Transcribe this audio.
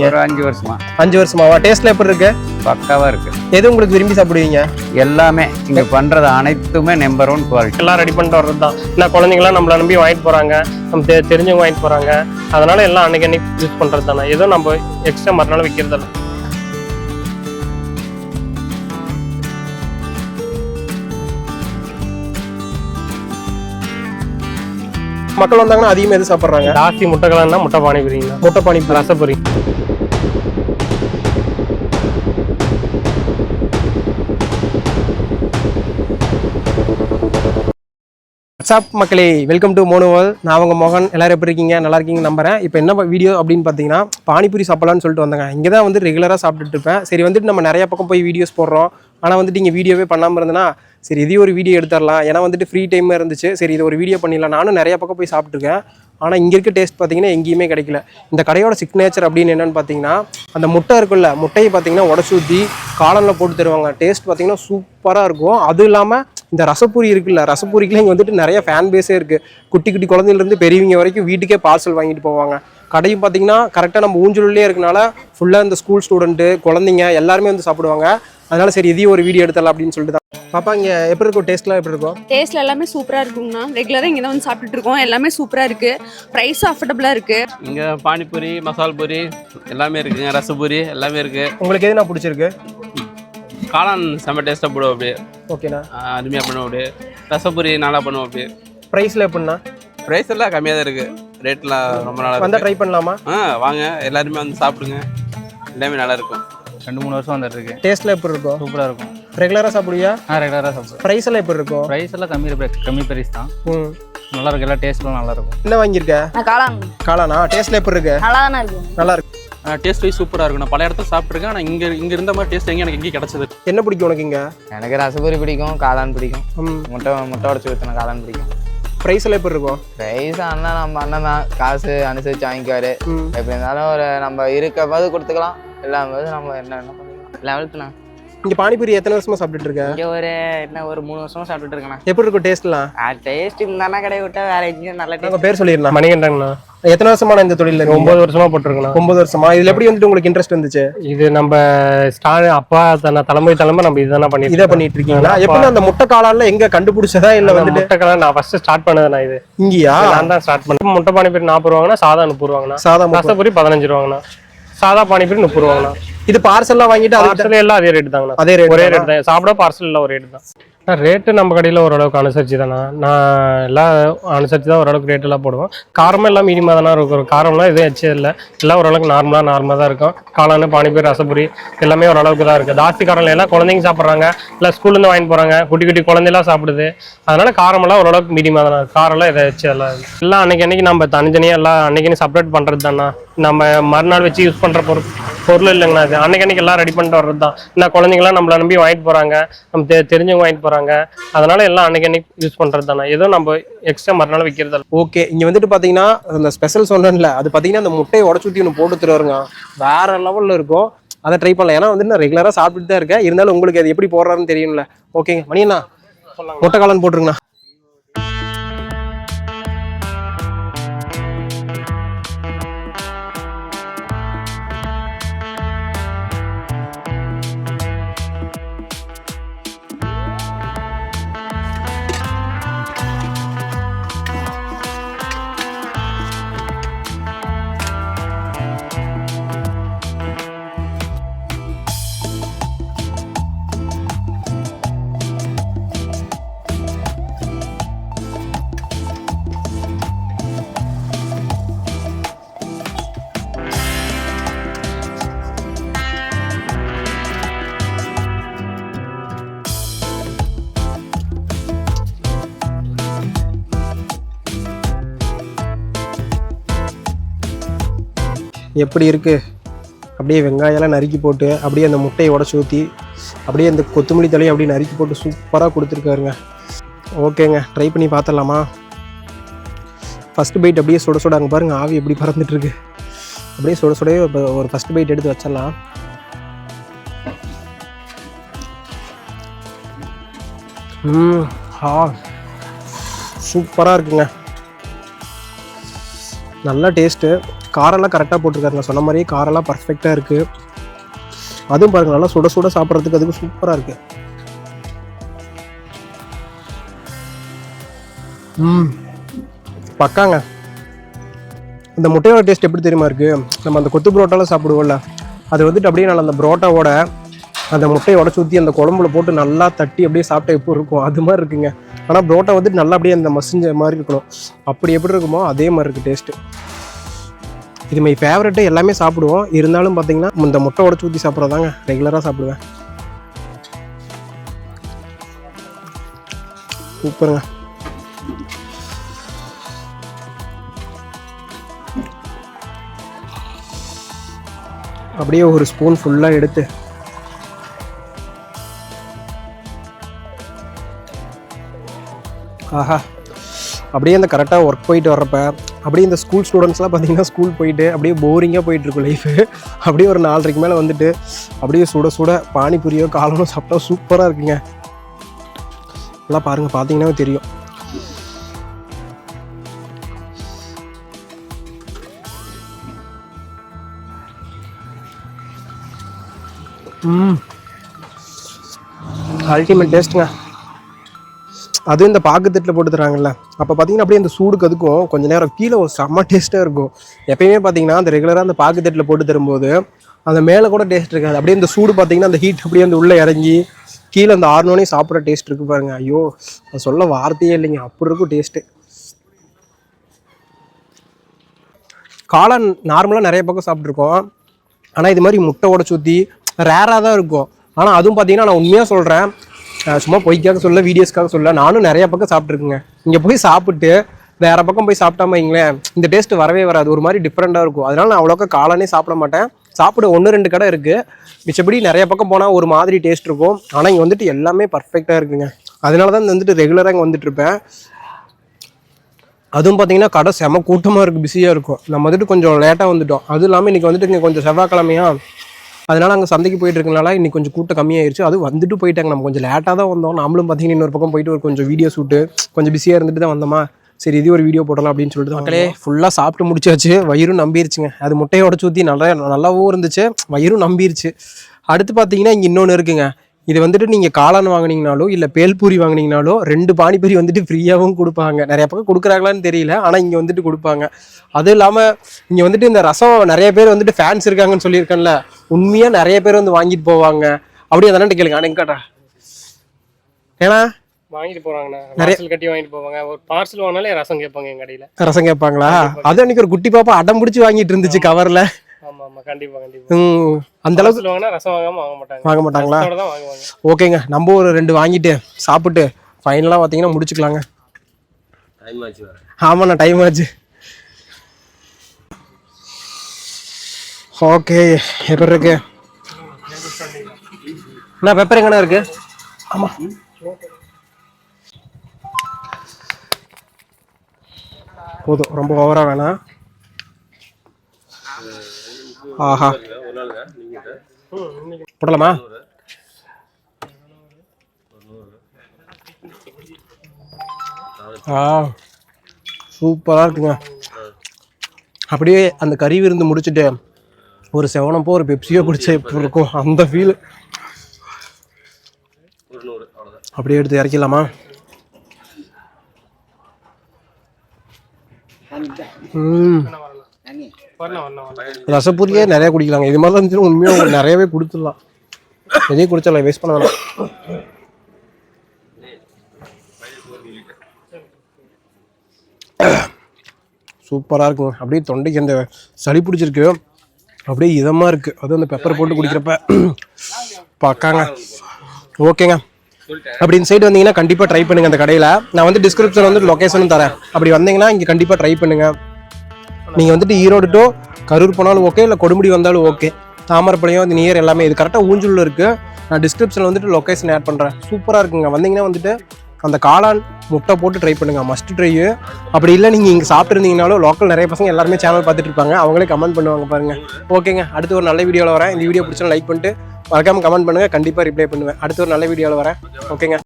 ஒரு அஞ்சு வருஷமா. அஞ்சு வருஷமாவா டேஸ்ட்ல எப்படி இருக்கு? பக்காவா இருக்கு. எது உங்களுக்கு விரும்பி சாப்பிடுவீங்க? எல்லாமே இங்க பண்றது அனைத்துமே நம்பர் ஒன் குவாலிட்டி எல்லாம் ரெடி பண்ணிட்டு வர்றது தான் ஏன்னா குழந்தைங்களாம் நம்மளை நம்பி வாங்கிட்டு போறாங்க. நம்ம தெ- தெரிஞ்சவங்க வாங்கிட்டு போறாங்க. அதனால எல்லாம் அன்னைக்கு அன்னைக்கு யூஸ் பண்றது தானே ஏதோ நம்ம எக்ஸ்ட்ரா மறுநாள் விற்கிறதில்ல மக்கள் வந்தாங்கன்னா அதிகமாக எது சாப்பிட்றாங்க? ஜாஸ்தி முட்டை கலன்னா முட்டை பானிபுரிங்க. முட்டை பானிபூரி. ரசபுரி வாட்ஸ்அப் மக்களே? வெல்கம் டு மோனுவல் நான் உங்கள் மோகன். எல்லோரும் எப்படி இருக்கீங்க? நல்லா இருக்கீங்க நம்புறேன். இப்போ என்ன வீடியோ அப்படின்னு பார்த்தீங்கன்னா பானிபூரி சாப்பிடலான்னு சொல்லிட்டு வந்தாங்க. இங்கே தான் வந்து ரெகுலராக சாப்பிட்டுட்டு இருப்பேன். சரி வந்துட்டு நம்ம நிறைய பக்கம் போய் வீடியோஸ் போடுறோம். ஆனால் வந்துட்டு இங்கே வீடியோவே பண்ணாமல் இருந்தேன்னா சரி இதையும் ஒரு வீடியோ எடுத்துடலாம். ஏன்னா வந்துட்டு ஃப்ரீ டைம் இருந்துச்சு. சரி இது ஒரு வீடியோ பண்ணிடலாம். நானும் நிறைய பக்கம் போய் சாப்பிட்ருக்கேன் ஆனால் இங்கே இருக்க டேஸ்ட் பார்த்தீங்கன்னா எங்கேயுமே கிடைக்கல. இந்த கடையோட சிக்னேச்சர் அப்படின்னு என்னென்னு பார்த்தீங்கன்னா அந்த முட்டை இருக்குல்ல முட்டையை பார்த்தீங்கன்னா உடச்சி ஊற்றி காலனில் போட்டு தருவாங்க. டேஸ்ட் பார்த்தீங்கன்னா சூப்பராக இருக்கும். அதுவும் இல்லாமல் இந்த ரசப்பூரி இருக்குல்ல ரசப்பூரிக்குலாம் இங்கே வந்துட்டு நிறைய ஃபேன் பேஸே இருக்குது குட்டி குட்டி குழந்தையிலேருந்து பெரியவங்க வரைக்கும் வீட்டுக்கே பார்சல் வாங்கிட்டு போவாங்க. கடையும் பார்த்தீங்கன்னா கரெக்டாக நம்ம ஊஞ்சலுள்ளே இருக்கனால ஃபுல்லாக இந்த ஸ்கூல் ஸ்டூடெண்ட்டு குழந்தைங்க எல்லாருமே வந்து சாப்பிடுவாங்க. அதனால சரி இதையும் ஒரு வீடியோ எடுத்துடலாம் அப்படின்னு சொல்லிட்டு தான். பாப்பா இங்கே எப்படி இருக்கும்? டேஸ்ட்லாம் எப்படி இருக்கும்? டேஸ்ட்ல எல்லாமே சூப்பரா இருக்குங்கண்ணா ரெகுலரா இங்க தான் வந்து சாப்பிட்டுட்டு இருக்கோம். எல்லாமே சூப்பரா இருக்கு. பிரைஸ் அஃபோர்டபுளா இருக்கு. இங்கே பானிபூரி மசால் பூரி எல்லாமே இருக்குங்க. ரசபூரி எல்லாமே இருக்குது உங்களுக்கு எது நான் பிடிச்சிருக்கு? காளான் செம்ம டேஸ்ட்டாக போடுவோம் அப்படியே. ஓகேண்ணா அருமையாக பண்ணுவோம் அப்படியே. ரசபூரி நல்லா பண்ணுவோம் அப்படியே. ப்ரைஸில் எப்படின்னா? ப்ரைஸ் எல்லாம் கம்மியாக தான் இருக்குது ரேட்லாம் ரொம்ப நல்லா வந்தால் இருக்கு. ட்ரை பண்ணலாமா? ஆ வாங்க. எல்லாருமே வந்து சாப்பிடுங்க. எல்லாமே நல்லா இருக்கும். ரெண்டு மூணு வருஷம் வந்துட்டு இருக்கு டேஸ்ட்டில் எப்படி இருக்கும் சூப்பராக இருக்கும். ரெகுலராக சாப்பிடுவியா? நான் ரெகுலராக சாப்பிடுவேன். ப்ரைஸ் எல்லாம் எப்படி இருக்கும் ப்ரைஸ் எல்லாம் கம்மி pri- கம்மி ப்ரைஸ் தான். ம். நல்லா இருக்கு எல்லாம் டேஸ்ட்லாம் நல்லா இருக்கும். என்ன வாங்கியிருக்க? நான் காளான். காளானா? டேஸ்ட்டில் எப்படி இருக்கு? நல்லா தானே இருக்கு. நல்லா இருக்கு டேஸ்ட் வைஸ் சூப்பராக இருக்கும். நான் பல இடத்துல சாப்பிட்ருக்கேன் ஆனால் இங்கே இங்கே இருந்த மாதிரி டேஸ்ட் எங்கே எனக்கு எங்கேயும் கிடச்சது என்ன பிடிக்கும் உனக்கு இங்கே? எனக்கு ரசபூரி பிடிக்கும் காளான் பிடிக்கும். முட்டை முட்டை உடச்சி ஊற்றின காளான் பிடிக்கும். ப்ரைஸ் எல்லாம் எப்படி இருக்கும்? ப்ரைஸ் அண்ணன் நம்ம அண்ணன் தான். காசு அனுசரிச்சு வாங்கிக்குவாரு. எப்படி இருந்தாலும் ஒரு நம்ம இருக்க போது கொடுத்துக்கலாம். இல்லாம போது நம்ம என்ன என்ன பண்ணிக்கலாம். லெவல்த்துண்ணா இங்கே பானிபூரி எத்தனை வருஷமா சாப்பிட்டுட்டு இருக்க? இங்கே ஒரு என்ன ஒரு மூணு வருஷமா சாப்பிட்டுட்டு இருக்கேண்ணா. எப்படி இருக்கும் டேஸ்ட்லாம் டேஸ்ட் இருந்தானா கடையை விட்டா வேற எங்கேயும் நல்ல பேர் சொல்லிடலாம். மணிகண்டங்கண்ணா எத்தனை வருஷமா இந்த தொழில? ஒன்பது வருஷமா போட்டிருக்கேண்ணா. ஒன்பது வருஷமா? இதுல எப்படி வந்துட்டு உங்களுக்கு இன்ட்ரெஸ்ட் வந்துச்சு? இது நம்ம ஸ்டார் அப்பா தன்னை தலைமுறை தலைமை நம்ம இதுதானே பண்ணிட்டு இதை. பண்ணிட்டு இருக்கீங்களா எப்படி அந்த முட்டை காளான்ல எங்க கண்டுபிடிச்சதா இல்ல வந்துட்டு? முட்டை கலர் நான் ஃபர்ஸ்ட் ஸ்டார்ட் பண்ணதுண்ணா இது. இங்கயா? நான் தான் ஸ்டார்ட் பண்ணேன். முட்டை பானிபூரி நாற்பது ரூபாங்கண்ணா சாதா முப்பது ரூபாங்கண்ணா. சாதா முட்டை ரசபூரி பதினஞ்சு ரூபாங்கண்ணா. சாதா பானிபூரி முப்பது ரூபாங்கண்ணா. இது பார்சல்லாம் வாங்கிட்டு பார்சல் எல்லாம் அதே ரேட் தாங்கண்ணா. அதே ரேட் ஒரே ரேட் தான். சாப்பிட பார்சல் எல்லாம் ஒரு ரேட் தான். ரேட்டு நம்ம கடையில் ஓரளவுக்கு அனுசரித்து தானே? நான் எல்லாம் அனுசரித்து தான் ஓரளவுக்கு ரேட்டெல்லாம் போடுவோம். காரமும் எல்லாம் மீடியமாக தானே இருக்கும். காரம்லாம் எதுவும் எச்சே இல்லை. எல்லாம் ஓரளவுக்கு நார்மலாக நார்மலாக தான் இருக்கும். காளானு பானிபூரி ரசபுரி எல்லாமே ஓரளவுக்கு தான் இருக்குது ஜாஸ்தி காரம் எல்லாம் குழந்தைங்க சாப்பிட்றாங்க. இல்லை ஸ்கூல்லேருந்து வாங்கிட்டு போகிறாங்க குட்டி குட்டி குழந்தைலாம் சாப்பிடுது. அதனால் காரமெல்லாம் ஓரளவுக்கு மீடியமாக தானே காரம்லாம் எதை எச்சே எல்லாம் இல்லை. எல்லாம் அன்றைக்கி அன்னைக்கு நம்ம தனித்தனியாக எல்லாம் அன்னைக்கு செப்பரேட் பண்ணுறது தானே? நம்ம மறுநாள் வச்சு யூஸ் பண்ணுற பொருள். பொருள் இல்லைங்கண்ணா அது அன்னைக்கு அன்னைக்கு எல்லாம் ரெடி பண்ணிட்டு வர்றது தான் என்ன குழந்தைங்களாம் நம்மளை நம்பி வாங்கிட்டு போகிறாங்க நம்ம தெ தெரிஞ்சவங்க வாங்கிட்டு போகிறாங்க அதனால எல்லாம் அன்னைக்கு அன்னைக்கு யூஸ் பண்ணுறது தானே ஏதோ நம்ம எக்ஸ்ட்ரா மறுநாள் விற்கிறது ஓகே இங்க வந்துட்டு பாத்தீங்கன்னா அந்த ஸ்பெஷல் சொன்னேன்ல அது பாத்தீங்கன்னா அந்த முட்டையை உடச்சு ஊத்தி ஒன்று போட்டு தருவாருங்க. வேற லெவல்ல இருக்கும். அதை ட்ரை பண்ணலாம். ஏன்னா வந்துட்டு நான் ரெகுலரா சாப்பிட்டுட்டு தான் இருக்கேன். இருந்தாலும் உங்களுக்கு அது எப்படி போடுறாருன்னு தெரியும்ல. ஓகேங்க மணியண்ணா முட்டை காளான் போட்டுருங்கண்ணா. எப்படி இருக்குது அப்படியே வெங்காயம்லாம் நறுக்கி போட்டு அப்படியே அந்த முட்டையை உடச்சி ஊற்றி அப்படியே அந்த கொத்தமல்லி தலையும் அப்படியே நறுக்கி போட்டு சூப்பராக கொடுத்துருக்காருங்க. ஓகேங்க ட்ரை பண்ணி பார்த்துடலாமா? ஃபஸ்ட்டு பைட் அப்படியே சுட சுட அங்கே பாருங்க ஆவி எப்படி பறந்துட்டுருக்கு அப்படியே சுட சுடவே இப்போ ஒரு ஃபஸ்ட் பைட் எடுத்து வச்சிடலாம். ம் ஆ சூப்பராக இருக்குங்க. நல்லா டேஸ்ட்டு காரெல்லாம் கரெக்டாக போட்டிருக்காருங்க. சொன்ன மாதிரியே காரெல்லாம் பர்ஃபெக்டாக இருக்குது அதுவும் பாருங்க நல்லா சுட சுட சாப்பிட்றதுக்கு அதுக்கு சூப்பராக இருக்குது ம். பக்காங்க. இந்த முட்டையோட டேஸ்ட் எப்படி தெரியுமா இருக்கு? நம்ம அந்த கொத்து புரோட்டாலாம் சாப்பிடுவோம்ல அது வந்துட்டு அப்படியே நல்லா அந்த புரோட்டாவோட அந்த முட்டையை உடச்சி ஊற்றி அந்த குழம்புல போட்டு நல்லா தட்டி அப்படியே சாப்பிட்டா எப்படி இருக்கும்? அது மாதிரி இருக்குங்க. ஆனால் புரோட்டா வந்துட்டு நல்லா அப்படியே அந்த மசிஞ்ச மாதிரி இருக்கணும். அப்படி எப்படி இருக்குமோ அதே மாதிரி இருக்குது டேஸ்ட்டு இது மை ஃபேவரெட்டு எல்லாமே சாப்பிடுவோம். இருந்தாலும் பார்த்தீங்கன்னா இந்த முட்டை உடச்சி ஊற்றி சாப்பிட்றதாங்க ரெகுலராக சாப்பிடுவேன். சூப்பருங்க. அப்படியே ஒரு ஸ்பூன் ஃபுல்லாக எடுத்து. ஆஹா. அப்படியே அந்த கரெக்டாக ஒர்க் போயிட்டு வர்றப்ப அப்படியே இந்த ஸ்கூல் ஸ்டூடெண்ட்ஸ்லாம் பார்த்தீங்கன்னா ஸ்கூல் போயிட்டு அப்படியே போரிங்காக போயிட்டுருக்கும் லைஃபு அப்படியே ஒரு நாலரைக்கு மேலே வந்துட்டு அப்படியே சுட சுட பானிபூரியோ காலனோ சாப்பிட்டா சூப்பராக இருக்குங்க. எல்லாம் பாருங்கள் பார்த்தீங்கன்னா தெரியும். ம். அல்டிமேட் டேஸ்ட்டுங்க அதுவும் இந்த பாக்குத்தட்டில் போட்டு தராங்கல்ல. அப்போ பார்த்தீங்கன்னா அப்படியே அந்த சூடுக்கு அதுக்கும் கொஞ்சம் நேரம் கீழே ஒரு செம்ம டேஸ்ட்டாக இருக்கும். எப்பயுமே பார்த்தீங்கன்னா அந்த ரெகுலராக அந்த பாக்குத்தட்டில் போட்டு தரும்போது அந்த மேலே கூட டேஸ்ட் இருக்காது. அப்படியே இந்த சூடு பார்த்தீங்கன்னா அந்த ஹீட் அப்படியே அந்த உள்ளே இறங்கி கீழே அந்த ஆறுனோனே சாப்பிட்ற டேஸ்ட் இருக்கு பாருங்க. ஐயோ அது சொல்ல வார்த்தையே இல்லைங்க. அப்படி இருக்கும் டேஸ்ட்டு காளான் நார்மலாக நிறைய பக்கம் சாப்பிட்ருக்கோம் ஆனால் இது மாதிரி முட்டை உடச்சு ஊற்றி ரேராக தான் இருக்கும். ஆனால் அதுவும் பார்த்தீங்கன்னா நான் உண்மையாக சொல்கிறேன் சும்மா பொய்க்காக சொல்ல வீடியோஸ்க்காக சொல்ல நானும் நிறைய பக்கம் சாப்பிட்ருக்குங்க இங்கே போய் சாப்பிட்டு வேற பக்கம் போய் சாப்பிட்டாம வைங்களேன் இந்த டேஸ்ட் வரவே வராது. ஒரு மாதிரி டிஃப்ரெண்ட்டாக இருக்கும். அதனால நான் அவ்வளோக்கா காளானே சாப்பிட மாட்டேன். சாப்பிட ஒன்று ரெண்டு கடை இருக்குது மிச்சபடி நிறைய பக்கம் போனால் ஒரு மாதிரி டேஸ்ட் இருக்கும். ஆனால் இங்கே வந்துட்டு எல்லாமே பர்ஃபெக்டாக இருக்குங்க. அதனால தான் வந்துட்டு ரெகுலராக இங்கே வந்துட்டுருப்பேன். அதுவும் பார்த்தீங்கன்னா கடை செம கூட்டமாக இருக்குது பிஸியாக இருக்கும். நம்ம வந்துட்டு கொஞ்சம் லேட்டாக வந்துட்டோம். அதுவும் இல்லாமல் இன்றைக்கி வந்துட்டு இங்கே கொஞ்சம் செவ்வாய்க்கிழமையா அதனால அங்கே சந்தைக்கு போயிட்டு இருக்கனால இன்னைக்கு கொஞ்சம் கூட்டம் கம்மியாயிருச்சு. அது வந்துட்டு போயிட்டாங்க. நம்ம கொஞ்சம் லேட்டாக தான் வந்தோம். நாமளும் பார்த்தீங்கன்னா இன்னொரு பக்கம் போயிட்டு ஒரு கொஞ்சம் வீடியோ ஷூட்டு கொஞ்சம் பிஸியாக இருந்துட்டு தான் வந்தோமா? சரி இது ஒரு வீடியோ போடலாம் அப்படின்னு சொல்லிட்டு மக்களே. ஃபுல்லாக சாப்பிட்டு முடிச்சாச்சு. வயிறும் நம்பிருச்சுங்க. அது முட்டையோட ஊற்றி நல்லா நல்லாவும் இருந்துச்சு. வயிறும் நம்பிருச்சு. அடுத்து பார்த்தீங்கன்னா இங்கே இன்னொன்று இருக்குங்க. இது வந்துட்டு நீங்கள் காளான் வாங்குனீங்கனாலோ இல்லை பேல்பூரி வாங்குனீங்கனாலோ ரெண்டு பானிபூரி வந்துட்டு ஃப்ரீயாகவும் கொடுப்பாங்க. நிறைய பக்கம் கொடுக்குறாங்களான்னு தெரியல ஆனால் இங்கே வந்துட்டு கொடுப்பாங்க. அதுவும் இல்லாமல் இங்கே வந்துட்டு இந்த ரசம் நிறைய பேர் வந்துட்டு ஃபேன்ஸ் இருக்காங்கன்னு சொல்லியிருக்கேன்ல உண்மையாக நிறைய பேர் வந்து வாங்கிட்டு போவாங்க. அப்படியே தானே கேளுங்க. ஆனால் எங்கடா ஏன்னா வாங்கிட்டு போறாங்கண்ணா. நிறைய- கட்டி வாங்கிட்டு போவாங்க. ஒரு பார்சல் வாங்கினாலே ரசம் கேட்பாங்க எங்க கடையில. ரசம் கேட்பாங்களா? அது அன்னைக்கு ஒரு குட்டி பாப்பா அடம் பிடிச்சி வாங்கிட்டு இருந்துச்சு கவரில் கண்டிப்பா கண்டிப்பா. அந்த அளவுக்கு ரசம் வாங்காம வாங்க மாட்டாங்க. வாங்க மாட்டாங்களா? ஓகேங்க. நம்ம ஒரு ரெண்டு வாங்கிட்டு சாப்பிட்டு ஃபைனலாக பார்த்தீங்கன்னா முடிச்சுக்கலாங்க. ஆமாண்ணா டைம் ஆச்சு. ஓகே எப்படி இருக்கு. அண்ணா பெப்பர் எங்கண்ணா இருக்கு? ஆமா. போதும் ரொம்ப ஓவரா வேணாம். ஆஹா. போடலாமா? ஆ சூப்பராக இருக்குங்க. அப்படியே அந்த கறி விருந்து முடிச்சுட்டு ஒரு செவனப்போ ஒரு பெப்சியோ குடிச்சா எப்படி இருக்கும்? அந்த ஃபீல் அப்படியே எடுத்து இறக்கிடலாமா? ம். ரசப்பூரியே நிறைய குடிக்கலாங்க. இது மாதிரி இருந்துச்சுன்னா உண்மையாக உங்களுக்கு நிறையவே கொடுத்துடலாம். எதையும் குடிச்சிடலாம் வேஸ்ட் பண்ண வேணாம். சூப்பராக இருக்குங்க. அப்படியே தொண்டைக்கு அந்த சளி பிடிச்சிருக்கு. அப்படியே இதமாக இருக்குது அதுவும் அந்த பெப்பர் போட்டு குடிக்கிறப்ப. பக்காங்க ஓகேங்க. அப்படி இந்த சைடு வந்தீங்கன்னா கண்டிப்பாக ட்ரை பண்ணுங்க அந்த கடையில். நான் வந்து டிஸ்கிரிப்ஷன் வந்து லொக்கேஷனும் தரேன். அப்படி வந்தீங்கன்னா இங்கே கண்டிப்பாக ட்ரை பண்ணுங்க. நீங்கள் வந்துட்டு ஈரோடு டு கரூர் போனாலும் ஓகே இல்லை கொடுமுடி வந்தாலும் ஓகே தாமரப்பாளையம் வந்து நியர் எல்லாமே இது கரெக்டாக ஊஞ்சூரில் இருக்குது நான் டிஸ்கிரிப்ஷனில் வந்துட்டு லொக்கேஷன் ஆட் பண்ணுறேன் சூப்பராக இருக்குங்க. வந்தீங்கன்னா வந்துட்டு அந்த காளான் முட்டை போட்டு ட்ரை பண்ணுங்க. மஸ்ட் ட்ரை அப்படி இல்லை நீங்கள் இங்கே சாப்பிட்ருந்தீங்கனாலும் லோக்கல் நிறைய பசங்க எல்லாருமே சேனல் பார்த்துட்டு இருப்பாங்க. அவங்களே கமெண்ட் பண்ணுவாங்க பாருங்க. ஓகேங்க அடுத்து ஒரு நல்ல வீடியோவில் வரேன். இந்த வீடியோ பிடிச்சா லைக் பண்ணிட்டு மறக்காம கமெண்ட் பண்ணுங்க. கண்டிப்பாக ரிப்ளை பண்ணுவேன். அடுத்து ஒரு நல்ல வீடியோவில் வரேன். ஓகேங்க